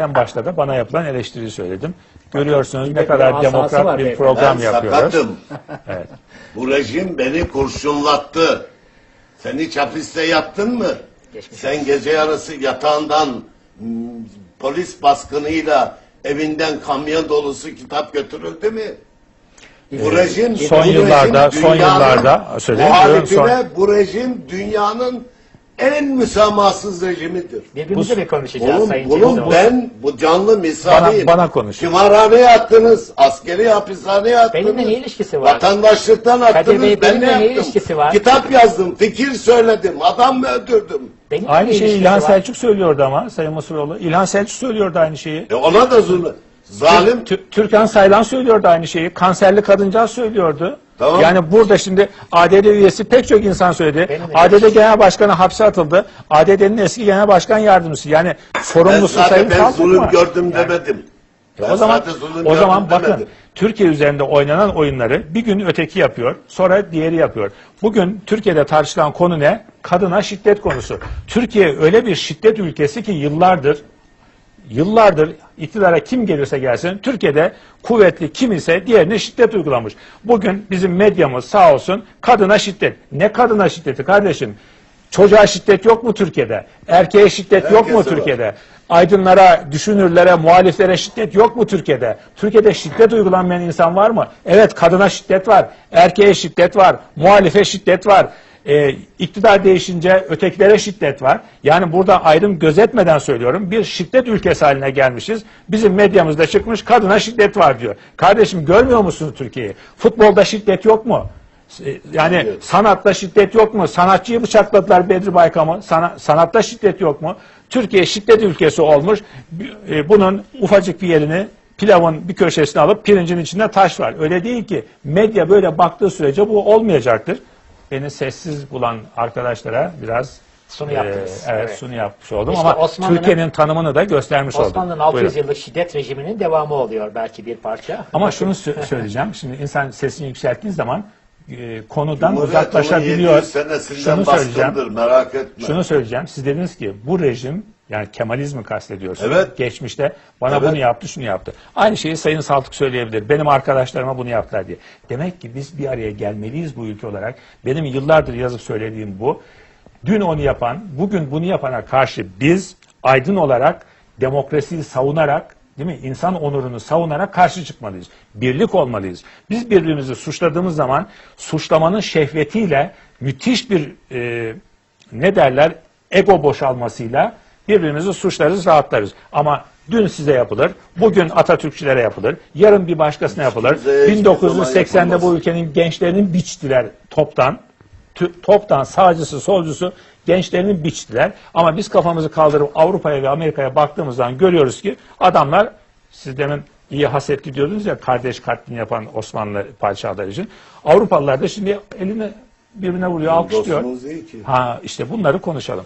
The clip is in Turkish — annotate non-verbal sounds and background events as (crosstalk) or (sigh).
En başta da bana yapılan eleştiriyi söyledim. Görüyorsunuz ne kadar demokrat bir program Ben yapıyoruz. sakatım. Evet. (laughs) Bu rejim beni kurşunlattı. Sen hiç hapiste yattın mı? Geçmiş Sen gece yarısı yatağından polis baskınıyla evinden kamyon dolusu kitap götürüldü mü? Bu rejim son bu rejim yıllarda- son dünyanın yıllarda söyleyeyim, muhalifine son- bu rejim dünyanın en müsamahsız rejimidir. Birbirimize mi konuşacağız Bunun, Sayın bunun ben bu canlı misaliyim. Bana- bana konuşun. Kumarhaneye attınız, askeri hapishaneye attınız. Benimle ne ilişkisi var? Vatandaşlıktan attınız, Bey, ben ne benimle ne yaptım? ilişkisi var? Kitap yazdım, fikir söyledim, adam mı öldürdüm? Benimle Aynı şeyi İlhan var? Selçuk söylüyordu ama Sayın Masuroğlu. İlhan Selçuk söylüyordu aynı şeyi. E ona da zulüm. Zalim. Tü- Türkan Saylan söylüyordu aynı şeyi. Kanserli kadıncağız söylüyordu. Tamam. Yani burada şimdi ADD üyesi pek çok insan söyledi. ADD. Genel Başkanı hapse atıldı. ADD'nin eski Genel Başkan Yardımcısı. Yani Ben sorumlusu Sayın ben zulüm gördüm demedim. Ben o zaman o zaman bakın demedim. Türkiye üzerinde oynanan oyunları bir gün öteki yapıyor, sonra diğeri yapıyor. Bugün Türkiye'de tartışılan konu ne? Kadına şiddet konusu. Türkiye öyle bir şiddet ülkesi ki yıllardır yıllardır iktidara kim gelirse gelsin Türkiye'de kuvvetli kim ise diğerine şiddet uygulamış. Bugün bizim medyamız sağ olsun kadına şiddet. Ne kadına şiddeti kardeşim? Çocuğa şiddet yok mu Türkiye'de? Erkeğe şiddet yok mu Herkese var. Türkiye'de? Aydınlara, düşünürlere, muhaliflere şiddet yok mu Türkiye'de? Türkiye'de şiddet uygulanmayan insan var mı? Evet kadına şiddet var, erkeğe şiddet var, muhalife şiddet var. Ee, iktidar değişince ötekilere şiddet var. Yani burada ayrım gözetmeden söylüyorum. Bir şiddet ülkesi haline gelmişiz. Bizim medyamızda çıkmış kadına şiddet var diyor. Kardeşim görmüyor musunuz Türkiye'yi? Futbolda şiddet yok mu? E, Yani sanatta şiddet yok mu? Sanatçıyı bıçakladılar Bedri Baykam'ı. Sana, sanatta şiddet yok mu? Türkiye şiddet ülkesi olmuş. E, Bunun ufacık bir yerini pilavın bir köşesine alıp pirincin içinde taş var. Öyle değil ki medya böyle baktığı sürece bu olmayacaktır. Beni sessiz bulan arkadaşlara biraz Sunu e, yaptınız. evet, Evet. sunu yapmış oldum İşte ama Türkiye'nin tanımını da göstermiş oldum. Osmanlı'nın 600 Buyurun. yıllık şiddet rejiminin devamı oluyor belki bir parça. Ama şunu sö- (laughs) söyleyeceğim. Şimdi insan sesini yükselttiği zaman e, konudan Cumhuriyet uzaklaşabiliyor. 1700 senesinden Şunu söyleyeceğim. merak etme. Şunu söyleyeceğim. Siz dediniz ki bu rejim yani Kemalizmi kastediyorsunuz. Evet. Geçmişte bana Evet. bunu yaptı, şunu yaptı. Aynı şeyi Sayın Saltuk söyleyebilir. Benim arkadaşlarıma bunu yaptılar diye. Demek ki biz bir araya gelmeliyiz bu ülke olarak. Benim yıllardır yazıp söylediğim bu. Dün onu yapan, bugün bunu yapana karşı biz aydın olarak demokrasiyi savunarak değil mi? İnsan onurunu savunarak karşı çıkmalıyız. Birlik olmalıyız. Biz birbirimizi suçladığımız zaman suçlamanın şehvetiyle müthiş bir e, ne derler ego boşalmasıyla birbirimizi suçlarız, rahatlarız. Ama dün size yapılır, bugün Atatürkçülere yapılır, yarın bir başkasına yapılır. kimseye hiçbir zaman 1980'de bu ülkenin gençlerini biçtiler toptan. Toptan sağcısı, solcusu gençlerini biçtiler. Ama biz kafamızı kaldırıp Avrupa'ya ve Amerika'ya baktığımızdan görüyoruz ki adamlar siz demin iyi hasetli diyordunuz ya kardeş katlini yapan Osmanlı padişahları için. Avrupalılar da şimdi elini birbirine vuruyor, alkışlıyor. Ha işte bunları konuşalım.